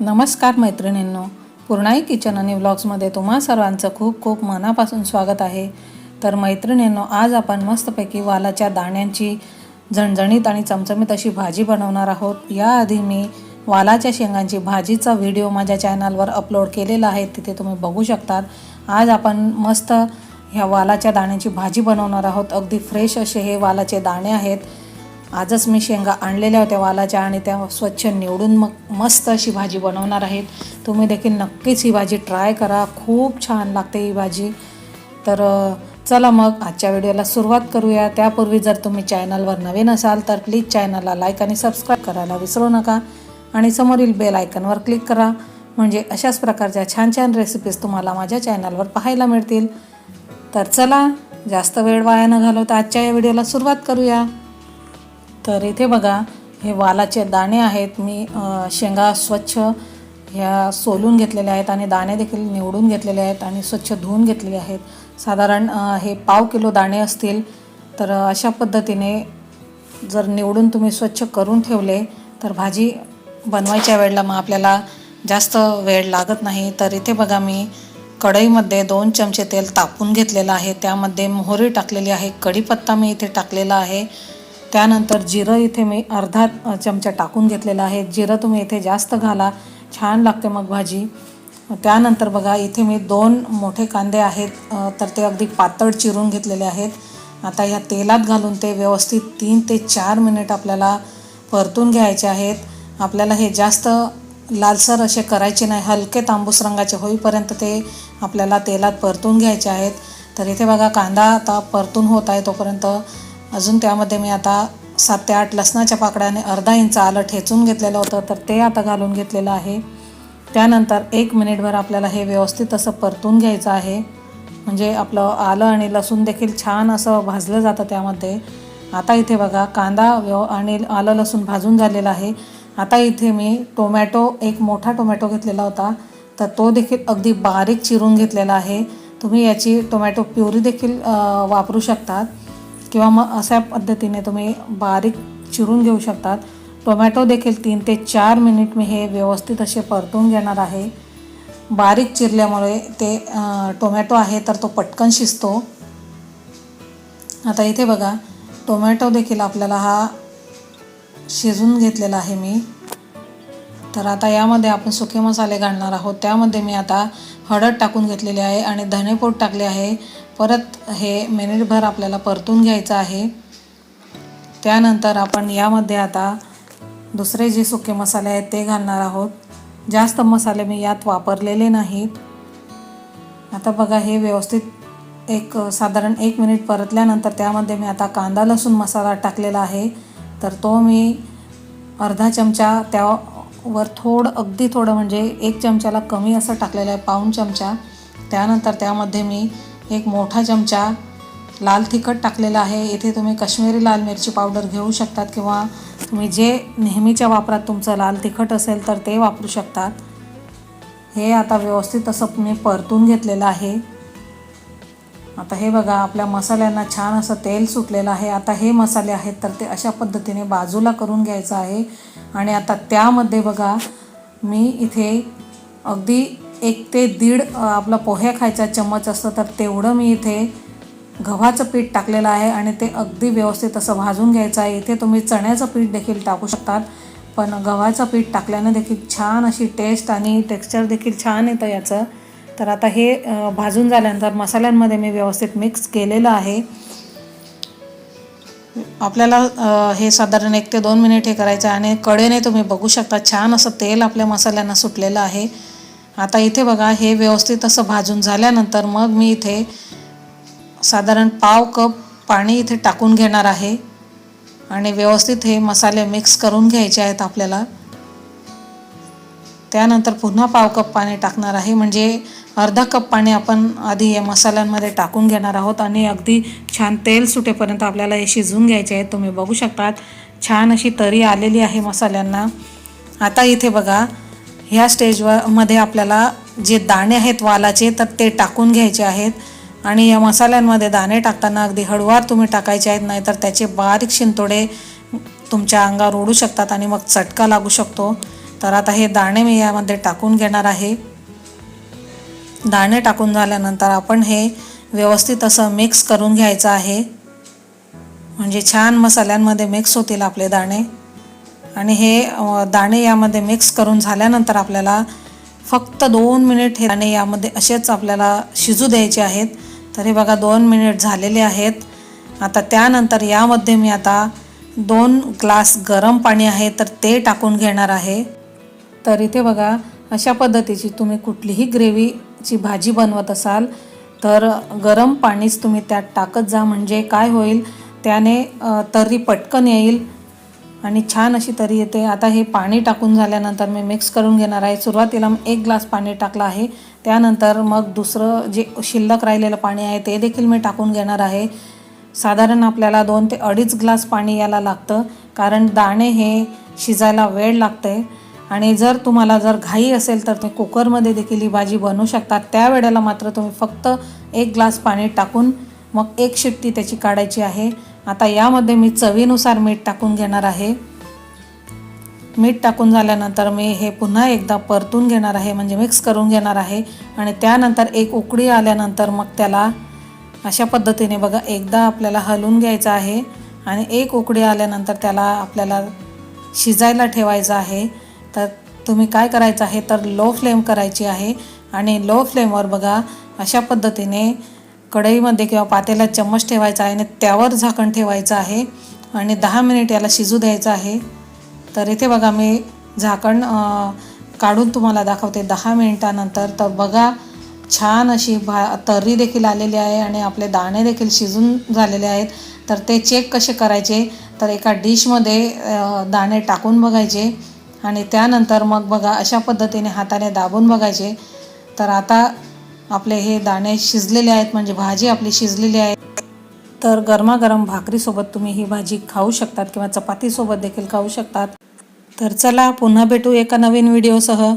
नमस्कार मैत्रिणींनो. पूर्णाई किचन आणि व्लॉग्समध्ये तुम्हा सर्वांचं खूप खूप मनापासून स्वागत आहे. तर मैत्रिणींनो आज आपण मस्तपैकी वालाच्या दाण्यांची झणझणीत आणि चमचमीत अशी भाजी बनवणार आहोत. याआधी मी वालाच्या शेंगांची भाजीचा व्हिडिओ माझ्या चॅनलवर अपलोड केलेला आहे तिथे तुम्ही बघू शकतात. आज आपण मस्त ह्या वालाच्या दाण्याची भाजी बनवणार आहोत. अगदी फ्रेश असे हे वालाचे दाणे आहेत. आजच मी शेंगा आणलेल्या होत्या वालाच्या आणि त्या स्वच्छ निवडून मग मस्त अशी भाजी बनवणार आहेत. तुम्ही देखील नक्कीच ही भाजी ट्राय करा. खूप छान लागते ही भाजी. तर चला मग आजच्या व्हिडिओला सुरुवात करूया. त्यापूर्वी जर तुम्ही चॅनलवर नवीन असाल तर प्लीज चॅनलला लाईक आणि सबस्क्राईब करायला विसरू नका. आणि समोरील बेल आयकनवर क्लिक करा. म्हणजे अशाच प्रकारच्या छान छान रेसिपीज तुम्हाला माझ्या चॅनलवर पाहायला मिळतील. तर चला जास्त वेळ वाया न घालवता आजच्या या व्हिडिओला सुरुवात करूया. तर इथे बघा हे वालाचे दाणे आहेत. मी शेंगा स्वच्छ ह्या सोलून घेतलेल्या आहेत आणि दाणे देखील निवडून घेतलेले आहेत आणि स्वच्छ धुवून घेतलेले आहेत. साधारण हे पाव किलो दाणे असतील. तर अशा पद्धतीने जर निवडून तुम्ही स्वच्छ करून ठेवले तर भाजी बनवायच्या वेळेला मग आपल्याला जास्त वेळ लागत नाही. तर इथे बघा मी कढईमध्ये दोन चमचे तेल तापून घेतलेलं आहे. त्यामध्ये मोहरी टाकलेली आहे कढीपत्ता मी इथे टाकलेला आहे. त्यानंतर जिरं इथे मी अर्धा चमचा टाकून घेतलेला आहे. जिरं तुम्ही इथे जास्त घाला छान लागते मग भाजी. त्यानंतर बघा इथे मी दोन मोठे कांदे आहेत. तर ते अगदी पातळ चिरून घेतलेले आहेत. आता ह्या तेलात घालून ते व्यवस्थित तीन ते चार मिनिट आपल्याला परतून घ्यायचे आहेत. आपल्याला हे जास्त लालसर असे करायचे नाही. हलके तांबूस रंगाचे होईपर्यंत ते आपल्याला तेलात परतून घ्यायचे आहेत. तर इथे बघा कांदा आता परतून होत आहे तोपर्यंत. अजून त्यामध्ये मी आता सात ते आठ लसणाच्या पाकड्याने अर्धा इंच आलं ठेचून घेतलेलं होतं तर ते आता घालून घेतलेलं आहे. त्यानंतर एक मिनिटभर आपल्याला हे व्यवस्थित असं परतून घ्यायचं आहे. म्हणजे आपलं आलं आणि लसूण देखील छान असं भाजलं जातं त्यामध्ये. आता इथे बघा कांदा व्यव आणि आलं लसूण भाजून झालेलं आहे. आता इथे मी टोमॅटो एक मोठा टोमॅटो घेतलेला होता तर तो देखील अगदी बारीक चिरून घेतलेला आहे. तुम्ही याची टोमॅटो प्युरी देखील वापरू शकतात. किंवा मग अशा पद्धतीने तुम्ही बारीक चिरून घेऊ शकतात. टोमॅटो देखील तीन ते चार मिनिट मी हे व्यवस्थित असे परतून घेणार आहे. बारीक चिरल्यामुळे ते टोमॅटो आहे तर तो पटकन शिजतो. आता इथे बघा टोमॅटो देखील आपल्याला हा शिजून घेतलेला आहे मी. तर आता यामध्ये आपण सुके मसाले घालणार आहोत. त्यामध्ये मी आता हळद टाकून घेतलेली आहे आणि धनेपूड टाकले आहे. परत हे मिनिटभर आपल्याला परतून घ्यायचं आहे. त्यानंतर आपण यामध्ये आता दुसरे जे सुके मसाले आहेत ते घालणार आहोत. जास्त मसाले मी यात वापरलेले नाहीत. आता बघा हे व्यवस्थित एक साधारण एक मिनिट परतल्यानंतर त्यामध्ये मी आता कांदा लसूण मसाला टाकलेला आहे. तर तो मी अर्धा चमचा त्यावर थोडं अगदी थोडं म्हणजे एक चमच्याला कमी असं टाकलेलं आहे पाऊण चमचा. त्यानंतर त्यामध्ये मी एक मोठा चमचा लाल तिखट टाकलेला आहे. इथे तुम्ही काश्मीरी लाल मिरची पावडर घेऊ शकतात किंवा तुम्ही जे नेहमीच्या वापरात तुमचं लाल तिखट असेल तर ते वापरू शकतात. हे आता व्यवस्थित असं मी परतून घेतलेलं आहे. आता हे बघा आपल्या मसाल्यांना छान असं तेल सुटलेलं आहे. आता हे मसाले आहेत तर ते अशा पद्धतीने बाजूला करून घ्यायचं आहे. आणि आता त्यामध्ये बघा मी इथे अगदी एक ते दीड आपला पोह्या खायचा चम्मच असतं तर तेवढं मी इथे गव्हाचं पीठ टाकलेलं आहे आणि ते अगदी व्यवस्थित असं भाजून घ्यायचं आहे. इथे तुम्ही चण्याचं पीठ देखील टाकू शकतात पण गव्हाचं पीठ टाकल्याने देखील छान अशी टेस्ट आणि टेक्स्चर देखील छान येतं याचं. तर आता हे भाजून झाल्यानंतर मसाल्यांमध्ये मी व्यवस्थित मिक्स केलेलं आहे. आपल्याला हे साधारण एक ते दोन मिनिट हे करायचं आहे आणि कडेने तुम्ही बघू शकता छान असं तेल आपल्या मसाल्यांना सुटलेलं आहे. आता इथे बघा हे व्यवस्थित असं भाजून झाल्यानंतर मग मी इथे साधारण पाव कप पाणी इथे टाकून घेणार आहे. आणि व्यवस्थित हे मसाले मिक्स करून घ्यायचे आहेत आपल्याला. त्यानंतर पुन्हा पाव कप पाणी टाकणार आहे. म्हणजे अर्धा कप पाणी आपण आधी या मसाल्यांमध्ये टाकून घेणार आहोत आणि अगदी छान तेल सुटेपर्यंत आपल्याला हे शिजवून घ्यायचे आहेत. तुम्ही बघू शकतात छान अशी तरी आलेली आहे मसाल्यांना. आता इथे बघा ह्या स्टेजवर मध्ये आपल्याला जे दाणे आहेत वालाचे तर ते टाकून घ्यायचे आहेत. आणि या मसाल्यांमध्ये दाणे टाकताना अगदी हळूवार तुम्ही टाकायचे आहेत नाहीतर त्याचे बारीक शिंतोडे तुमच्या अंगावर ओढू शकतात आणि मग चटका लागू शकतो. तर आता हे दाणे मी यामध्ये टाकून घेणार आहे. दाणे टाकून झाल्यानंतर आपण हे व्यवस्थित असं मिक्स करून घ्यायचं आहे. म्हणजे छान मसाल्यांमध्ये मिक्स होतील आपले दाणे. आणि हे दाणे यामध्ये मिक्स करून झाल्यानंतर आपल्याला फक्त दोन मिनिट हे दाणे यामध्ये असेच आपल्याला शिजू द्यायचे आहेत. तर हे बघा दोन मिनिट झालेले आहेत. आता त्यानंतर यामध्ये मी आता दोन ग्लास गरम पाणी आहे तर ते टाकून घेणार आहे. तर इथे बघा अशा पद्धतीची तुम्ही कुठलीही ग्रेव्हीची भाजी बनवत असाल तर गरम पाणीच तुम्ही त्यात टाकत जा. म्हणजे काय होईल? त्याने तर्री पटकन येईल. आणि छान अशी तरी येते. आता हे पाणी टाकून झाल्यानंतर मी मिक्स करून घेणार आहे. सुरुवातीला एक ग्लास पाणी टाकलं आहे. त्यानंतर मग दुसरं जे शिल्लक राहिलेलं पाणी आहे ते देखील मी टाकून घेणार आहे. साधारण आपल्याला दोन ते अडीच ग्लास पाणी याला लागतं कारण दाणे हे शिजायला वेळ लागते. आणि जर तुम्हाला जर घाई असेल तर ते कुकरमध्ये देखील ही भाजी बनवू शकता त्या वेळेला मात्र तुम्ही फक्त एक ग्लास पाणी टाकून मग एक शिट्टी त्याची काढायची आहे. आता यामध्ये मी चवीनुसार मीठ टाकून घेणार आहे. मीठ टाकून झाल्यानंतर मी हे पुन्हा एकदा परतून घेणार आहे म्हणजे मिक्स करून घेणार आहे. आणि त्यानंतर एक उकडी आल्यानंतर मग त्याला अशा पद्धतीने बघा एकदा आपल्याला हलवून घ्यायचं आहे. आणि एक उकडी आल्यानंतर त्याला आपल्याला शिजायला ठेवायचं आहे. तर तुम्ही काय करायचं आहे तर लो फ्लेम करायची आहे. आणि लो फ्लेमवर बघा अशा पद्धतीने कढईमध्ये किंवा पातेल्यात चम्मच ठेवायचा आहे आणि त्यावर झाकण ठेवायचं आहे आणि दहा मिनिट याला शिजू द्यायचं आहे. तर इथे बघा मी झाकण काढून तुम्हाला दाखवते. दहा मिनिटानंतर तर बघा छान अशी भा तर्री देखील आलेली आहे आणि आपले दाणे देखील शिजून झालेले आहेत. तर ते चेक कसे करायचे? तर एका डिशमध्ये दाणे टाकून बघायचे आणि त्यानंतर मग बघा अशा पद्धतीने हाताने दाबून बघायचे. तर आता आपले हे दाणे शिजलेले आहेत म्हणजे भाजी आपली शिजलेली आहे. तर गरमागरम भाकरीसोबत तुम्ही ही भाजी खाऊ शकतात किंवा चपातीसोबत देखील खाऊ शकतात. तर चला पुन्हा भेटू एका नवीन व्हिडिओसह.